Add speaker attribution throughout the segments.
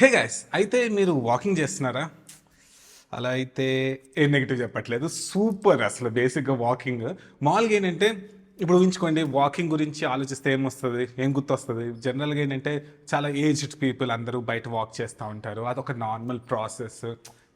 Speaker 1: Hey guys అయితే మీరు walking చేస్తున్నారా? అలా అయితే ఏ నెగిటివ్ చెప్పట్లేదు. సూపర్ అసలు బేసిక్గా వాకింగ్ మామూలుగా ఏంటంటే ఇప్పుడు ఊహించుకోండి వాకింగ్ గురించి ఆలోచిస్తే ఏమొస్తుంది? ఏం గుర్తొస్తుంది? జనరల్గా ఏంటంటే చాలా ఏజ్డ్ పీపుల్ అందరూ బయట వాక్ చేస్తూ ఉంటారు. అదొక నార్మల్ ప్రాసెస్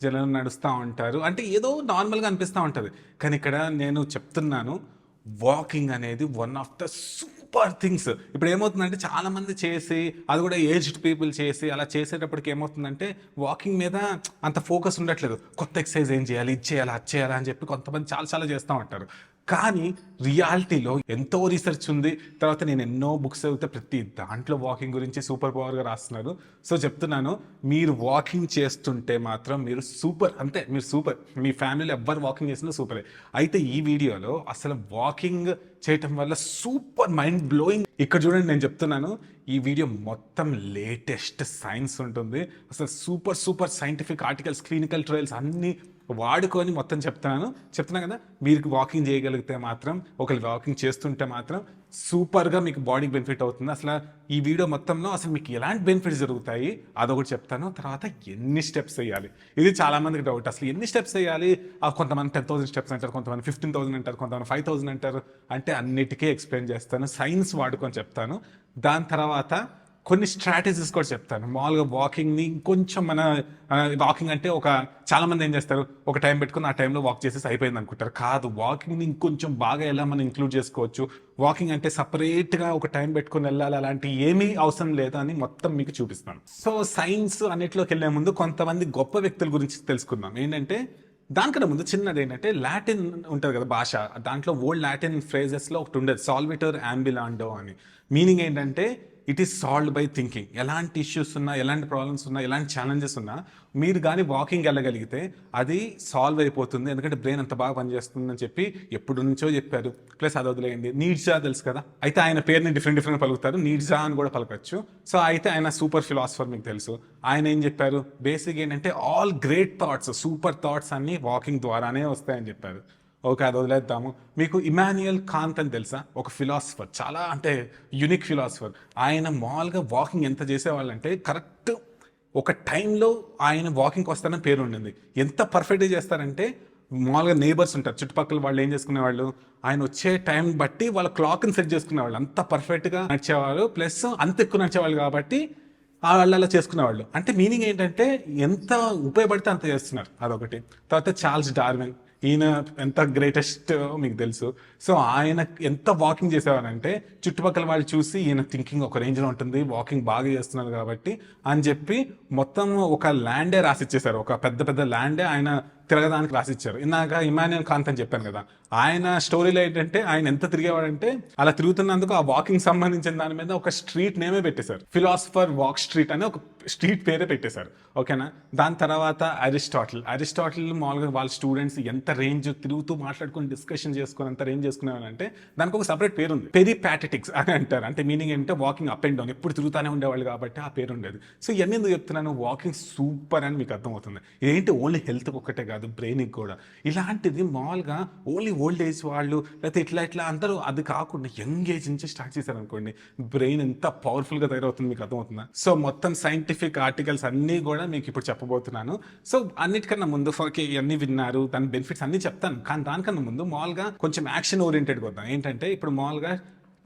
Speaker 1: జనరల్ నడుస్తూ ఉంటారు. అంటే ఏదో నార్మల్గా అనిపిస్తూ ఉంటుంది. కానీ ఇక్కడ నేను చెప్తున్నాను వాకింగ్ అనేది one of the super things. ఇప్పుడు ఏమవుతుందంటే చాలా మంది చేసి అది కూడా ఏజ్డ్ పీపుల్ చేసి అలా చేసేటప్పటికి ఏమవుతుందంటే వాకింగ్ మీద అంత ఫోకస్ ఉండట్లేదు. కొత్త ఎక్సర్సైజ్ ఏం చేయాలి? ఇది చేయాలి అది చేయాలి అని చెప్పి కొంతమంది చాలా చాలా చేస్తూ ఉంటారు. కానీ రియాలిటీలో ఎంతో రీసెర్చ్ ఉంది. తర్వాత నేను ఎన్నో బుక్స్ చదివితే ప్రతి దాంట్లో వాకింగ్ గురించి సూపర్ పవర్గా రాస్తున్నారు. సో చెప్తున్నాను మీరు వాకింగ్ చేస్తుంటే మాత్రం మీరు సూపర్ అంతే మీరు సూపర్. మీ ఫ్యామిలీలో ఎవ్వరు వాకింగ్ చేసినా సూపరే. అయితే ఈ వీడియోలో అసలు వాకింగ్ చేయటం వల్ల సూపర్ మైండ్ బ్లోయింగ్. ఇక్కడ చూడండి నేను చెప్తున్నాను ఈ వీడియో మొత్తం లేటెస్ట్ సైన్స్ ఉంటుంది. అసలు super super scientific articles clinical trials అన్నీ వాడుకొని మొత్తం చెప్తున్నాను. చెప్తున్నా కదా మీరు వాకింగ్ చేయగలిగితే మాత్రం ఒకరు వాకింగ్ చేస్తుంటే మాత్రం సూపర్గా మీకు బాడీకి బెనిఫిట్ అవుతుంది. అసలు ఈ వీడియో మొత్తంలో అసలు మీకు ఎలాంటి బెనిఫిట్స్ జరుగుతాయి? అదొకటి చెప్తాను. తర్వాత ఎన్ని స్టెప్స్ వేయాలి? ఇది చాలామందికి డౌట్ అసలు ఎన్ని స్టెప్స్ వేయాలి? కొంతమంది టెన్ థౌసండ్ స్టెప్స్ అంటారు కొంతమంది ఫిఫ్టీన్ థౌసండ్ అంటారు కొంతమంది ఫైవ్ థౌసండ్ అంటారు. అంటే అన్నిటికీ ఎక్స్ప్లెయిన్ చేస్తాను. సైన్స్ వాడుకొని చెప్తాను. దాని తర్వాత కొన్ని స్ట్రాటజీస్ కూడా చెప్తాను. మామూలుగా వాకింగ్ని ఇంకొంచెం మన వాకింగ్ అంటే ఒక చాలా మంది ఏం చేస్తారు? ఒక టైం పెట్టుకుని ఆ టైంలో వాక్ చేసేసి అయిపోయింది అనుకుంటారు. కాదు వాకింగ్ని ఇంకొంచెం బాగా ఎలా మనం ఇంక్లూడ్ చేసుకోవచ్చు? వాకింగ్ అంటే సపరేట్గా ఒక టైం పెట్టుకుని వెళ్ళాలి అలాంటి ఏమీ అవసరం లేదా అని మొత్తం మీకు చూపిస్తాను సో సైన్స్ అన్నిటిలోకి వెళ్ళే ముందు కొంతమంది గొప్ప వ్యక్తుల గురించి తెలుసుకుందాం. ఏంటంటే దానికన్నా ముందు చిన్నది ఏంటంటే లాటిన్ ఉంటుంది కదా భాష. దాంట్లో ఓల్డ్ లాటిన్ ఫ్రేజెస్లో ఒకటి ఉండేది. సాల్విటర్ అంబిలాండో అని. మీనింగ్ ఏంటంటే it is solved by thinking ఎలాంటి ఇష్యూస్ ఉన్నా ఎలాంటి ప్రాబ్లమ్స్ ఉన్నా ఎలాంటి ఛాలెంజెస్ ఉన్నా మీరు కానీ వాకింగ్ వెళ్ళగలిగితే అది సాల్వ్ అయిపోతుంది. ఎందుకంటే బ్రెయిన్ అంత బాగా పనిచేస్తుందని చెప్పి ఎప్పుడు నుంచో చెప్పారు. ప్లస్ అది వదిలేయండి. నీడ్జా తెలుసు కదా. అయితే ఆయన పేరుని డిఫరెంట్ డిఫరెంట్ పలుకుతారు. నీడ్జా అని కూడా పలకచ్చు. సో అయితే ఆయన సూపర్ ఫిలాసఫర్ మీకు తెలుసు. ఆయన ఏం చెప్పారు? బేసిక్ ఏంటంటే all great thoughts super thoughts అన్ని వాకింగ్ ద్వారానే వస్తాయని చెప్పారు. ఓకే అది వదిలేద్దాము. మీకు ఇమాన్యుయల్ కాంత్ అని తెలుసా? ఒక ఫిలాసఫర్ చాలా అంటే యునిక్ ఫిలాసఫర్ ఆయన మామూలుగా వాకింగ్ ఎంత చేసేవాళ్ళంటే కరెక్ట్ ఒక టైంలో ఆయన వాకింగ్కి వస్తారని పేరు ఉండింది. ఎంత పర్ఫెక్ట్గా చేస్తారంటే మామూలుగా నేబర్స్ ఉంటారు చుట్టుపక్కల వాళ్ళు ఏం చేసుకునేవాళ్ళు? ఆయన వచ్చే టైం బట్టి వాళ్ళ క్లాక్ని సెట్ చేసుకునేవాళ్ళు. అంత పర్ఫెక్ట్గా నడిచేవాళ్ళు ప్లస్ అంత ఎక్కువ నడిచేవాళ్ళు కాబట్టి వాళ్ళు అలా చేసుకునేవాళ్ళు. అంటే మీనింగ్ ఏంటంటే ఎంత ఉపయోగపడితే అంత చేస్తున్నారు. అదొకటి. తర్వాత చార్ల్స్ డార్విన్. ఈయన ఎంత గ్రేటెస్ట్ మీకు తెలుసు. సో ఆయన ఎంత వాకింగ్ చేసేవారంటే చుట్టుపక్కల వాళ్ళు చూసి ఈయన థింకింగ్ ఒక రేంజ్లో ఉంటుంది వాకింగ్ బాగా చేస్తున్నారు కాబట్టి అని చెప్పి మొత్తం ఒక ల్యాండే రాసిచ్చేశారు. ఒక పెద్ద పెద్ద ల్యాండే ఆయన తిరగడానికి రాసిచ్చారు. ఇందాక ఇమాన్యుయల్ కాంత్ అని చెప్పాను కదా ఆయన స్టోరీలో ఏంటంటే ఆయన ఎంత తిరిగేవాడంటే అలా తిరుగుతున్నందుకు ఆ వాకింగ్ సంబంధించిన దాని మీద ఒక స్ట్రీట్ నేమే పెట్టేశారు. ఫిలాసఫర్ వాక్ స్ట్రీట్ అని ఒక స్ట్రీట్ పేరే పెట్టేశారు. ఓకేనా దాని తర్వాత అరిస్టాటిల్ అరిస్టాటిల్ మామూలుగా వాళ్ళ స్టూడెంట్స్ ఎంత రేంజ్ తిరుగుతూ మాట్లాడుకుని డిస్కషన్ చేసుకుని అంత రేంజ్ చేసుకునేవాళ్ళంటే దానికి ఒక సపరేట్ పేరు ఉంది. పెరిపాటెటిక్స్ అని అంటారు. అంటే మీనింగ్ ఏంటంటే వాకింగ్ అప్ అండ్ డౌన్ ఎప్పుడు తిరుగుతూనే ఉండేవాళ్ళు కాబట్టి ఆ పేరు ఉండేది. సో ఇవన్నీ ఎందుకు చెప్తున్నాను? వాకింగ్ సూపర్ అని మీకు అర్థమవుతుంది. ఏంటి ఓన్లీ హెల్త్ ఒక్కటే కాదు బ్రెయిన్కి కూడా. ఇలాంటిది మామూలుగా ఓన్లీ ఓల్డ్ ఏజ్ వాళ్ళు లేకపోతే ఇట్లా ఇట్లా అందరూ అది కాకుండా యంగ్ ఏజ్ నుంచి స్టార్ట్ చేశారనుకోండి బ్రెయిన్ ఎంత పవర్ఫుల్గా తయారవుతుంది మీకు అర్థమవుతుందా? సో మొత్తం సైంటిఫిక్ ఆర్టికల్స్ అన్నీ కూడా మీకు ఇప్పుడు చెప్పబోతున్నాను. సో అన్నిటికన్నా ముందు ఓకే ఇవన్నీ విన్నారు దాని బెనిఫిట్స్ అన్నీ చెప్తాను. కానీ దానికన్నా ముందు మామూలుగా కొంచెం యాక్షన్ ఓరియంటెడ్గా వద్దాం. ఏంటంటే ఇప్పుడు మామూలుగా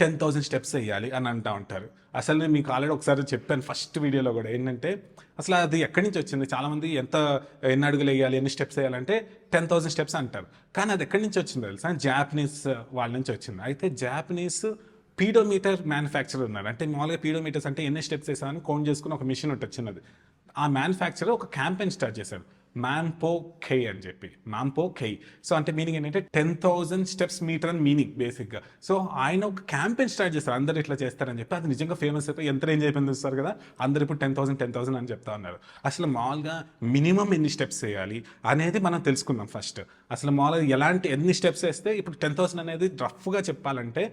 Speaker 1: టెన్ థౌసండ్ స్టెప్స్ వేయాలి అని అంటూ ఉంటారు. అసలు నేను మీకు ఆల్రెడీ ఒకసారి చెప్పాను ఫస్ట్ వీడియోలో కూడా ఏంటంటే అసలు అది ఎక్కడి నుంచి వచ్చింది? చాలామంది ఎంత ఎన్ని అడుగులు వేయాలి ఎన్ని స్టెప్స్ వేయాలంటే టెన్ థౌసండ్ స్టెప్స్ అంటారు. కానీ అది ఎక్కడి నుంచి వచ్చింది తెలుసా? జాపనీస్ వాళ్ళ నుంచి వచ్చింది. అయితే జాపనీస్ పీడోమీటర్ మ్యానుఫ్యాక్చర్ ఉన్నారు. అంటే మామూలుగా పీడోమీటర్స్ అంటే ఎన్ని స్టెప్స్ వేసామని కౌంట్ చేసుకుని ఒక మిషన్ ఉంటుంది చిన్నది ఆ మ్యానుఫ్యాక్చర్ ఒక క్యాంపెయిన్ స్టార్ట్ చేశారు. మ్యాన్పో ఖై అని చెప్పి. మ్యాన్పో ఖై సో అంటే మీనింగ్ ఏంటంటే టెన్ థౌజండ్ స్టెప్స్ మీటర్ అని మీనింగ్ బేసిక్గా సో ఆయన ఒక క్యాంపెయిన్ స్టార్ట్ చేస్తారు. అందరు ఇట్లా చేస్తారని చెప్పి. అది నిజంగా ఫేమస్ అయిపోయి ఎంత రేంజ్ అయిపోయింది చూస్తారు కదా? అందరు ఇప్పుడు టెన్ థౌసండ్ టెన్ థౌసండ్ అని చెప్తా ఉన్నారు. అసలు మామూలుగా మినిమం ఎన్ని స్టెప్స్ వేయాలి అనేది మనం తెలుసుకుందాం ఫస్ట్ అసలు మామూలుగా ఎలాంటి ఎన్ని స్టెప్స్ వేస్తే ఇప్పుడు టెన్ థౌసండ్ అనేది రఫ్గా చెప్పాలంటే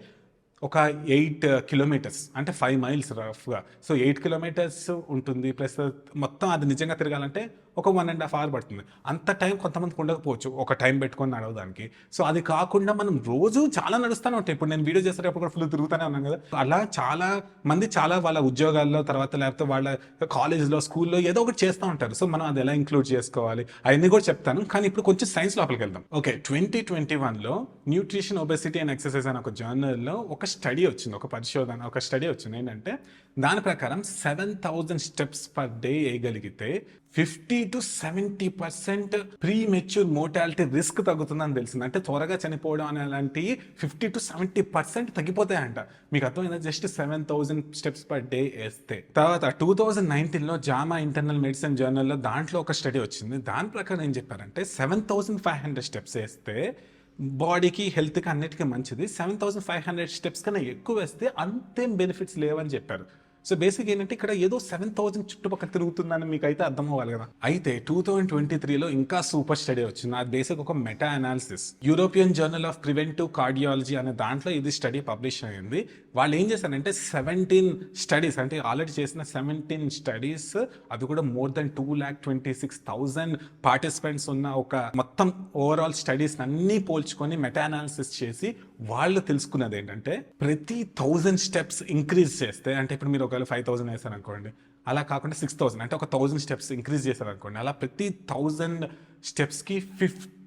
Speaker 1: ఒక ఎయిట్ కిలోమీటర్స్ అంటే ఫైవ్ మైల్స్ రఫ్గా సో ఎయిట్ కిలోమీటర్స్ ఉంటుంది. ప్లస్ మొత్తం అది నిజంగా తిరగాలంటే ఒక వన్ అండ్ హాఫ్ అవర్ పడుతుంది. అంత టైం కొంతమందికి ఉండకపోవచ్చు. ఒక టైం పెట్టుకొని నడవడానికి. సో అది కాకుండా మనం రోజు చాలా నడుస్తూనే ఉంటాయి ఇప్పుడు నేను వీడియో చేసేటప్పుడు కూడా ఫుల్ తిరుగుతూనే ఉన్నాను కదా. అలా చాలా మంది చాలా వాళ్ళ ఉద్యోగాల్లో తర్వాత లేకపోతే వాళ్ళ కాలేజ్లో స్కూల్లో ఏదో ఒకటి చేస్తూ ఉంటారు. సో మనం అది ఎలా ఇంక్లూడ్ చేసుకోవాలి? అవన్నీ కూడా చెప్తాను. కానీ ఇప్పుడు కొంచెం సైన్స్ లోపలికి వెళ్దాం. ఓకే ట్వంటీ ట్వంటీ వన్లో న్యూట్రిషన్ ఒబెసిటీ అండ్ ఎక్సర్సైజ్ అనే ఒక జర్నల్లో ఒక స్టడీ వచ్చింది. ఒక పరిశోధన ఒక స్టడీ వచ్చింది. ఏంటంటే దాని ప్రకారం seven thousand steps per day వేయగలిగితే fifty to seventy percent premature mortality risk తగ్గుతుందని తెలిసింది. అంటే త్వరగా చనిపోవడం అనే అలాంటి ఫిఫ్టీ టు సెవెంటీ పర్సెంట్ తగ్గిపోతాయంట. మీకు అర్థమైందా? Just seven thousand steps per day వేస్తే. తర్వాత టూ థౌజండ్ నైన్టీన్లో జామా ఇంటర్నల్ మెడిసిన్ జర్నల్లో దాంట్లో ఒక స్టడీ వచ్చింది. దాని ప్రకారం ఏం చెప్పారంటే seven thousand five hundred steps వేస్తే బాడీకి హెల్త్కి అన్నిటికీ మంచిది. Seven thousand five hundred steps కన్నా ఎక్కువ వేస్తే అంతేం బెనిఫిట్స్ లేవని చెప్పారు. సో బేసిక్ ఏంటంటే ఇక్కడ ఏదో సెవెన్ థౌసండ్ చుట్టుపక్కల తిరుగుతుందని మీకు అయితే అర్థం అవ్వాలి కదా. అయితే టూ థౌజండ్ ట్వంటీ త్రీలో ఇంకా సూపర్ స్టడీ వచ్చింది. అది బేసిక్ ఒక meta analysis European journal of preventive cardiology అనే దాంట్లో ఇది స్టడీ పబ్లిష్ అయింది. వాళ్ళు ఏం చేశారంటే సెవెంటీన్ స్టడీస్ అంటే ఆల్రెడీ చేసిన సెవెంటీన్ స్టడీస్ అది కూడా more than two lakh twenty six thousand participants ఉన్న ఒక మొత్తం ఓవరాల్ స్టడీస్ అన్నీ పోల్చుకొని మెటా అనాలిసిస్ చేసి వాళ్ళు తెలుసుకున్నది ఏంటంటే ప్రతి థౌజండ్ స్టెప్స్ ఇంక్రీజ్ చేస్తే అంటే ఇప్పుడు మీరు ఒకవేళ ఫైవ్ థౌసండ్ వేసారు అనుకోండి అలా కాకుండా సిక్స్ థౌసండ్ అంటే ఒక థౌజండ్ స్టెప్స్ ఇంక్రీజ్ చేశారు అనుకోండి అలా ప్రతి థౌజండ్ స్టెప్స్కి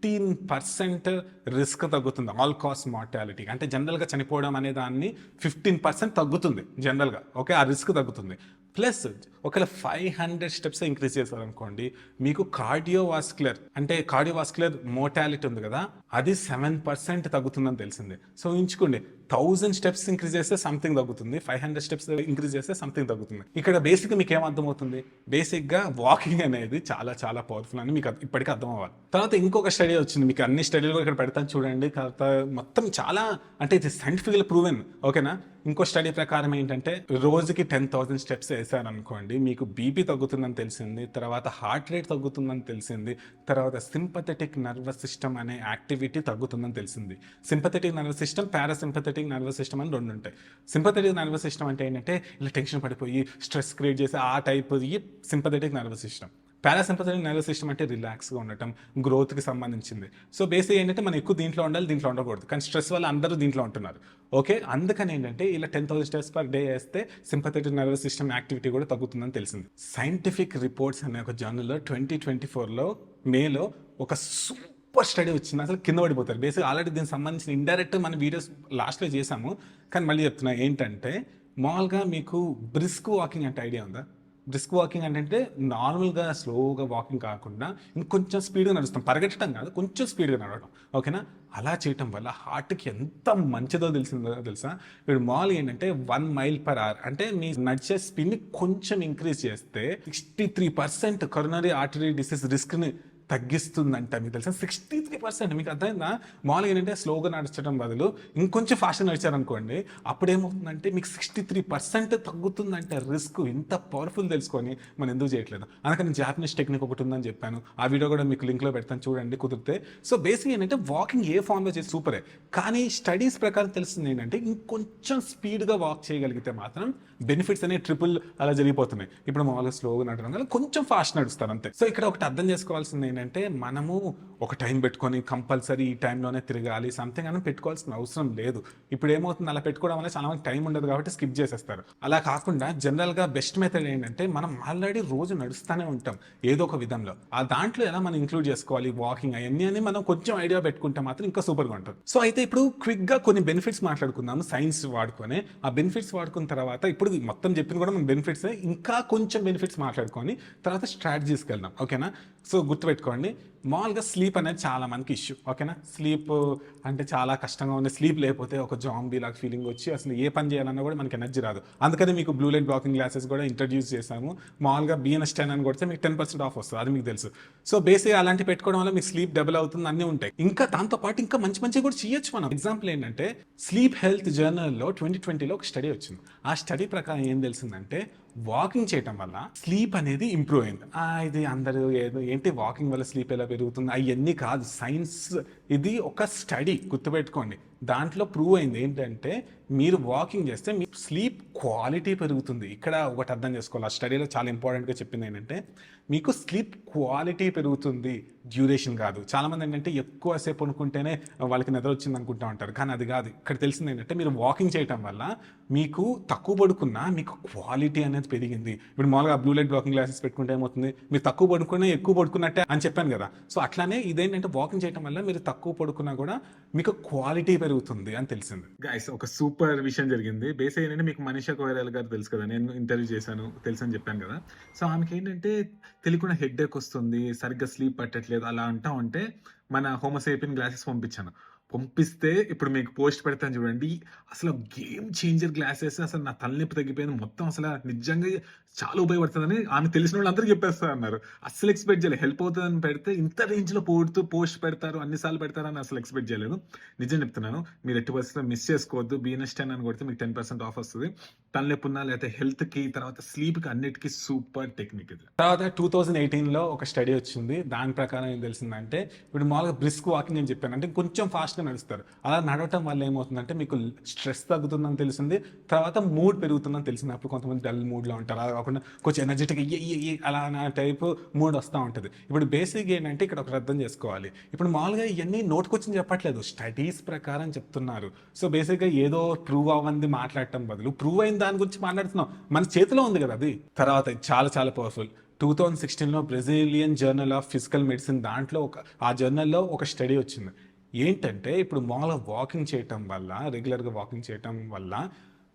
Speaker 1: ఫిఫ్టీన్ పర్సెంట్ రిస్క్ తగ్గుతుంది. ఆల్ కాస్ట్ మార్టాలిటీ అంటే జనరల్గా చనిపోవడం అనే దాన్ని ఫిఫ్టీన్ పర్సెంట్ తగ్గుతుంది జనరల్గా ఓకే? ఆ రిస్క్ తగ్గుతుంది. ప్లస్ ఒకవేళ ఫైవ్ హండ్రెడ్ స్టెప్స్ ఇంక్రీజ్ చేశారనుకోండి మీకు కార్డియోవాస్కులర్ అంటే కార్డియోవాస్కులర్ మోటాలిటీ ఉంది కదా అది సెవెన్ పర్సెంట్ తగ్గుతుందని తెలిసింది. సో ఉంచుకోండి. థౌజండ్ స్టెప్స్ ఇంక్రీజ్ చేస్తే సంథింగ్ తగ్గుతుంది. ఫైవ్ హండ్రెడ్ స్టెప్స్ ఇంక్రీజ్ చేస్తే సంథింగ్ తగ్గుతుంది. ఇక్కడ బేసిక్గా మీకు ఏం అర్థమవుతుంది బేసిక్గా వాకింగ్ అనేది చాలా చాలా పవర్ఫుల్ అని మీకు ఇప్పటికీ అర్థం అవ్వాలి తర్వాత ఇంకొక స్టడీ వచ్చింది. మీకు అన్ని స్టడీలు కూడా ఇక్కడ పెడతాను చూడండి. తర్వాత మొత్తం చాలా అంటే ఇది సైంటిఫిక్గా ప్రూవెన్ ఓకేనా ఇంకో స్టడీ ప్రకారం ఏంటంటే రోజుకి టెన్ థౌసండ్ స్టెప్స్ వేసారనుకోండి మీకు బీపీ తగ్గుతుందని తెలిసింది తర్వాత హార్ట్ రేట్ తగ్గుతుందని తెలిసింది తర్వాత సింపథెటిక్ నర్వస్ సిస్టమ్ అనే యాక్టివిటీ తగ్గుతుందని తెలిసింది. Sympathetic nervous system parasympathetic nervous system అని రెండు ఉంటాయి. సింపథెటిక్ నర్వస్ సిస్టమ్ అంటే ఏంటంటే ఇలా టెన్షన్ పడిపోయి స్ట్రెస్ క్రియేట్ చేసే ఆ type sympathetic nervous system. Parasympathetic nervous system అంటే రిలాక్స్గా ఉండటం గ్రోత్కి సంబంధించింది. సో బేసిక్ ఏంటంటే మనం ఎక్కువ దీంట్లో ఉండాలి దీంట్లో ఉండకూడదు. కానీ స్ట్రెస్ వల్ల అందరూ దీంట్లో ఉంటున్నారు. ఓకే? అందుకని ఏంటంటే ఇలా ten thousand steps per day వేస్తే సింపథెటిక్ నర్వస్ సిస్టమ్ యాక్టివిటీ కూడా తగ్గుతుందని తెలిసింది. సైంటిఫిక్ రిపోర్ట్స్ అనే ఒక జర్నల్లో ట్వంటీ ట్వంటీ ఫోర్లో మేలో ఒక సూపర్ స్టడీ వచ్చింది. అసలు కింద పడిపోతారు. బేసిక్ ఆల్రెడీ దీనికి సంబంధించిన ఇండైరెక్ట్ మన వీడియోస్ లాస్ట్లో చేసాము కానీ మళ్ళీ చెప్తున్నా ఏంటంటే మామూలుగా మీకు బ్రిస్క్ వాకింగ్ అంటే ఐడియా ఉందా? బ్రిస్క్ వాకింగ్ అంటే నార్మల్గా స్లోగా వాకింగ్ కాకుండా ఇంకొంచెం స్పీడ్గా నడుస్తాం. పరిగెట్టడం కాదు కొంచెం స్పీడ్గా నడవడం. ఓకేనా అలా చేయటం వల్ల హార్ట్కి ఎంత మంచిదో తెలిసిందో తెలుసా? ఇప్పుడు మాల్ ఏంటంటే వన్ మైల్ పర్ అవర్ అంటే మీ నడిచే స్పీడ్ని కొంచెం ఇంక్రీజ్ చేస్తే sixty three percent coronary artery disease రిస్క్ని తగ్గిస్తుందంట మీకు తెలుసా? సిక్స్టీ త్రీ పర్సెంట్ మీకు అర్థమైందా? మామూలుగా ఏంటంటే స్లోగా నడచడం బదులు ఇంకొంచెం ఫ్యాషన్ నడిచారనుకోండి అప్పుడు ఏమవుతుందంటే మీకు సిక్స్టీ త్రీ పర్సెంట్ తగ్గుతుందంటే రిస్క్ ఇంత పవర్ఫుల్ తెలుసుకొని మనం ఎందుకు చేయట్లేదు? అందుకని జాపనీస్ టెక్నిక్ ఒకటి ఉందని చెప్పాను. ఆ వీడియో కూడా మీకు లింక్లో పెడతాను చూడండి కుదిరితే. సో బేసిక్ ఏంటంటే వాకింగ్ ఏ ఫామ్లో చేసి సూపరే కానీ స్టడీస్ ప్రకారం తెలుస్తుంది ఏంటంటే ఇంకొంచెం స్పీడ్గా వాక్ చేయగలిగితే మాత్రం బెనిఫిట్స్ అనేవి ట్రిపుల్ అలా జరిగిపోతున్నాయి. ఇప్పుడు మామూలుగా స్లోగా నడవడం వల్ల కొంచెం ఫాస్ట్ నడుస్తారు అంతే. సో ఇక్కడ ఒకటి అర్థం చేసుకోవాల్సింది ఏంటంటే మనము ఒక టైం పెట్టుకొని కంపల్సరీ ఈ టైంలోనే తిరగాలి సంథింగ్ అని పెట్టుకోవాల్సిన అవసరం లేదు. ఇప్పుడు ఏమవుతుంది? అలా పెట్టుకోవడం వల్ల చాలా మంది టైం ఉండదు కాబట్టి స్కిప్ చేసేస్తారు. అలా కాకుండా జనరల్గా బెస్ట్ మెథడ్ ఏంటంటే మనం ఆల్రెడీ రోజు నడుస్తూనే ఉంటాం ఏదో ఒక విధంలో. ఆ దాంట్లో ఎలా మనం ఇంక్లూడ్ చేసుకోవాలి? వాకింగ్ అవన్నీ అని మనం కొంచెం ఐడియా పెట్టుకుంటే మాత్రం ఇంకా సూపర్గా ఉంటుంది. సో అయితే ఇప్పుడు క్విక్గా కొన్ని బెనిఫిట్స్ మాట్లాడుకుందాము. సైన్స్ వాడుకొని. ఆ బెనిఫిట్స్ వాడుకున్న తర్వాత ఇప్పుడు మొత్తం చెప్పింది కూడా మన బెనిఫిట్స్ ఇంకా కొంచెం బెనిఫిట్స్ మాట్లాడుకొని తర్వాత స్ట్రాటజీస్కి వెళ్దాం. ఓకేనా సో గుర్తుపెట్టుకోండి మామూలుగా స్లీప్ అనేది చాలా మందికి ఇష్యూ ఓకేనా స్లీప్ అంటే చాలా కష్టంగా ఉంది స్లీప్ లేకపోతే ఒక జాంబీ లాగా ఫీలింగ్ వచ్చి అసలు ఏ పని చేయాలన్నా కూడా మనకి ఎనర్జీ రాదు. అందుకని మీకు బ్లూ లైట్ బ్లాకింగ్ గ్లాసెస్ కూడా ఇంట్రడ్యూస్ చేశాము. మామూలుగా బిఎన్ఎస్ టెన్ అని కొడితే మీకు టెన్ పర్సెంట్ ఆఫ్ వస్తుంది అది మీకు తెలుసు. సో బేసిక్గా అలాంటి పెట్టుకోవడం వల్ల మీకు స్లీప్ డబుల్ అవుతుంది అన్నీ ఉంటాయి. ఇంకా దాంతో పాటు ఇంకా మంచి మంచి కూడా చేయొచ్చు మనం. ఎగ్జాంపుల్ ఏంటంటే స్లీప్ హెల్త్ జర్నల్లో ట్వంటీ ట్వంటీలో ఒక స్టడీ వచ్చింది. ఆ స్టడీ ప్రకారం ఏం తెలిసిందంటే వాకింగ్ చేయటం వల్ల స్లీప్ అనేది ఇంప్రూవ్ అయింది. ఇది అందరూ ఏదో ఏంటి? వాకింగ్ వల్ల స్లీప్ ఎలా పెరుగుతుంది. అవన్నీ కాదు సైన్స్ ఇది ఒక స్టడీ. గుర్తుపెట్టుకోండి. దాంట్లో ప్రూవ్ అయింది ఏంటంటే మీరు వాకింగ్ చేస్తే మీ స్లీప్ క్వాలిటీ పెరుగుతుంది. ఇక్కడ ఒకటి అర్థం చేసుకోవాలి. ఆ స్టడీలో చాలా ఇంపార్టెంట్గా చెప్పింది ఏంటంటే మీకు స్లీప్ క్వాలిటీ పెరుగుతుంది డ్యూరేషన్ కాదు. చాలామంది ఏంటంటే ఎక్కువసేపు అనుకుంటేనే వాళ్ళకి నిద్ర వచ్చింది అనుకుంటా ఉంటారు. కానీ అది కాదు. ఇక్కడ తెలిసింది ఏంటంటే మీరు వాకింగ్ చేయటం వల్ల మీకు తక్కువ పడుకున్నా మీకు క్వాలిటీ అనేది పెరిగింది. ఇప్పుడు మామూలుగా బ్లూ లైట్ వాకింగ్ గ్లాసెస్ పెట్టుకుంటే ఏమవుతుంది? మీరు తక్కువ పడుకున్నా ఎక్కువ పడుకున్నట్టే అని చెప్పాను కదా. సో అట్లానే ఇదేంటంటే వాకింగ్ చేయటం వల్ల మీరు తక్కువ పడుకున్నా కూడా మీకు క్వాలిటీ పెరుగుతుంది అని తెలిసింది. గైస్ ఒక సూపర్ విషయం జరిగింది. బేస్ ఏంటంటే మీకు మనీషా కోయరాల్ గారు తెలుసు కదా నేను ఇంటర్వ్యూ చేశాను తెలుసు అని చెప్పాను కదా. సో ఆమెకి ఏంటంటే తెలియకుండా హెడ్ ఏక్ వస్తుంది సరిగ్గా స్లీప్ పట్టట్లేదు అలా అంటా ఉంటే మన హోమోసేపిన్ గ్లాసెస్ పంపించాను. పంపిస్తే ఇప్పుడు మీకు పోస్ట్ పెడతాను చూడండి. అసలు గేమ్ చేంజర్ గ్లాసెస్ అసలు నా తలనొప్పి తగ్గిపోయింది. మొత్తం అసలు నిజంగా చాలా ఉపయోగపడుతుందని ఆమె తెలిసిన వాళ్ళు అందరూ చెప్పేస్తారు అన్నారు అస్సలు ఎక్స్పెక్ట్ చేయలేదు. హెల్ప్ అవుతుందని పెడితే ఇంత రేంజ్లో పోడుతూ పోస్ట్ పెడతారు అన్నిసార్లు పెడతారని అసలు ఎక్స్పెక్ట్ చేయలేదు. నిజం చెప్తున్నాను మీరు ఎట్టి పరిస్థితుల్లో మిస్ చేసుకోవద్దు. బీఎన్ఎస్ టెన్ అని కొడితే మీకు టెన్ పర్సెంట్ ఆఫ్ వస్తుంది. తలనొప్పి ఉన్నా లేకపోతే హెల్త్కి తర్వాత స్లీప్కి అన్నిటికీ సూపర్ టెక్నిక్ ఇది. తర్వాత టూ థౌజండ్ ఎయిటీన్లో ఒక స్టడీ వచ్చింది. దాని ప్రకారం ఏం తెలిసిందంటే ఇప్పుడు మామూలుగా బ్రిస్క్ వాకింగ్ అని చెప్పాను. అంటే కొంచెం ఫాస్ట్గా నడుస్తారు. అలా నడవటం వల్ల ఏమవుతుందంటే మీకు స్ట్రెస్ తగ్గుతుందని తెలిసింది. తర్వాత మూడ్ పెరుగుతుందని తెలిసింది. అప్పుడు కొంతమంది డల్ మూడ్లో ఉంటారు. అలా కాకుండా కొంచెం ఎనర్జెటిక్ అలా నా టైప్ మూడ్ వస్తూ ఉంటుంది. ఇప్పుడు బేసిక్ ఏంటంటే ఇక్కడ ఒక అర్థం చేసుకోవాలి. ఇప్పుడు మామూలుగా ఇవన్నీ నోటుకొచ్చింది చెప్పట్లేదు. స్టడీస్ ప్రకారం చెప్తున్నారు. సో బేసిక్గా ఏదో ప్రూవ్ అవ్వంది మాట్లాడటం బదులు ప్రూవ్ అయిన దాని గురించి మాట్లాడుతున్నాం. మన చేతిలో ఉంది కదా అది. తర్వాత ఇది చాలా చాలా పవర్ఫుల్ టూ థౌజండ్ సిక్స్టీన్లో Brazilian journal of physical medicine దాంట్లో ఒక ఆ జర్నల్లో ఒక స్టడీ వచ్చింది. ఏంటంటే ఇప్పుడు మామూలుగా వాకింగ్ చేయటం వల్ల రెగ్యులర్గా వాకింగ్ చేయటం వల్ల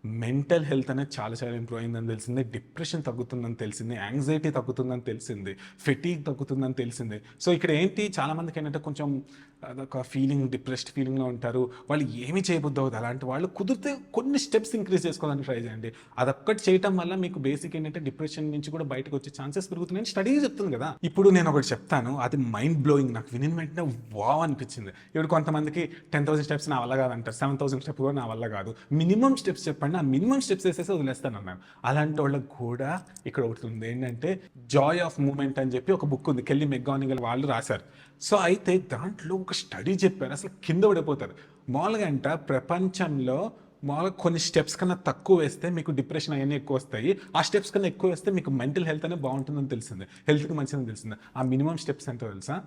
Speaker 1: మెంటల్ హెల్త్ అనేది చాలా చాలా ఇంప్రూవ్ అయిందని తెలిసింది డిప్రెషన్ తగ్గుతుందని తెలిసింది యాంగ్జైటీ తగ్గుతుందని తెలిసింది ఫెటీగ్ తగ్గుతుందని తెలిసింది. సో ఇక్కడ ఏంటి చాలామందికి ఏంటంటే కొంచెం అదొక ఫీలింగ్ డిప్రెస్డ్ ఫీలింగ్లో ఉంటారు. వాళ్ళు ఏమి చేయబుద్ది అవుతుంది అలాంటి వాళ్ళు కుదిరితే కొన్ని స్టెప్స్ ఇంక్రీజ్ చేసుకోవడానికి ట్రై చేయండి. అదొక్కటి చేయటం వల్ల మీకు బేసిక్ ఏంటంటే డిప్రెషన్ నుంచి కూడా బయటకు వచ్చే ఛాన్సెస్ పెరుగుతున్నాయని స్టడీ చెప్తుంది కదా. ఇప్పుడు నేను ఒకటి చెప్తాను. అది మైండ్ బ్లోయింగ్ నాకు వినిన వెంటనే వావ్ అనిపించింది. ఇప్పుడు కొంతమందికి టెన్ థౌసండ్ స్టెప్స్ నా వల్ల కాదంటారు. సెవెన్ థౌసండ్ స్టెప్స్ కూడా నా వల్ల కాదు. మినిమం స్టెప్స్ చెప్పండి. ఆ మినిమం స్టెప్స్ వేసేసి వదిలేస్తాను అన్నాను. అలాంటి వాళ్ళకి కూడా ఇక్కడ ఒకటి ఉంది. ఏంటంటే జాయ్ ఆఫ్ మూమెంట్ అని చెప్పి ఒక బుక్ ఉంది. కెల్లి మెగ్గానిగల్ వాళ్ళు రాశారు. సో అయితే దాంట్లో ఒక స్టడీ చెప్పారు అసలు కింద పడిపోతారు. మామూలుగా అంట ప్రపంచంలో మామూలుగా కొన్ని స్టెప్స్ కన్నా తక్కువ వేస్తే మీకు డిప్రెషన్ అవన్నీ ఎక్కువ వస్తాయి. ఆ స్టెప్స్ కన్నా ఎక్కువ వేస్తే మీకు మెంటల్ హెల్త్ అనేది బాగుంటుందని తెలిసింది. హెల్త్కి మంచిదని తెలిసింది. ఆ మినిమం స్టెప్స్ ఎంతో తెలుసా?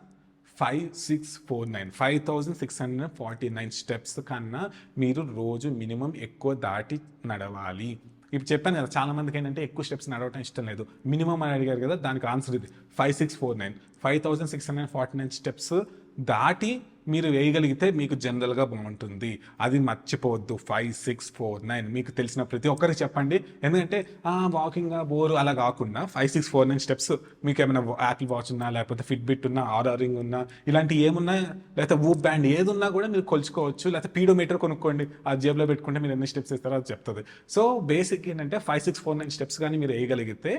Speaker 1: Five six four nine. Five thousand six hundred forty nine steps కన్నా మీరు రోజు మినిమం ఎక్కువ దాటి నడవాలి. ఇప్పుడు చెప్పాను కదా చాలా మందికి ఏంటంటే ఎక్కువ స్టెప్స్ నడవటం ఇష్టం లేదు. మినిమం అని అడిగారు కదా దానికి ఆన్సర్ ఇది. Five six four nine. Five thousand six hundred forty nine steps దాటి మీరు వేయగలిగితే మీకు జనరల్గా బాగుంటుంది. అది మర్చిపోవద్దు. ఫైవ్ సిక్స్ ఫోర్ నైన్ మీకు తెలిసిన ప్రతి ఒక్కరికి చెప్పండి. ఎందుకంటే వాకింగ్ బోర్ అలా కాకుండా five six four nine steps మీకు ఏమైనా యాపిల్ వాచ్ ఉన్నా లేకపోతే ఫిట్బిట్ ఉన్నా ఆర్ఆరింగ్ ఉన్నా ఇలాంటి ఏమున్నా లేకపోతే ఊప్ బ్యాండ్ ఏది ఉన్నా కూడా మీరు కొలుచుకోవచ్చు. లేకపోతే పీడోమీటర్ కొనుక్కోండి. ఆ జేబులో పెట్టుకుంటే మీరు ఎన్ని స్టెప్స్ ఇస్తారో అది చెప్తుంది. సో బేసిక్ ఏంటంటే five six four nine steps కానీ మీరు వేయగలిగితే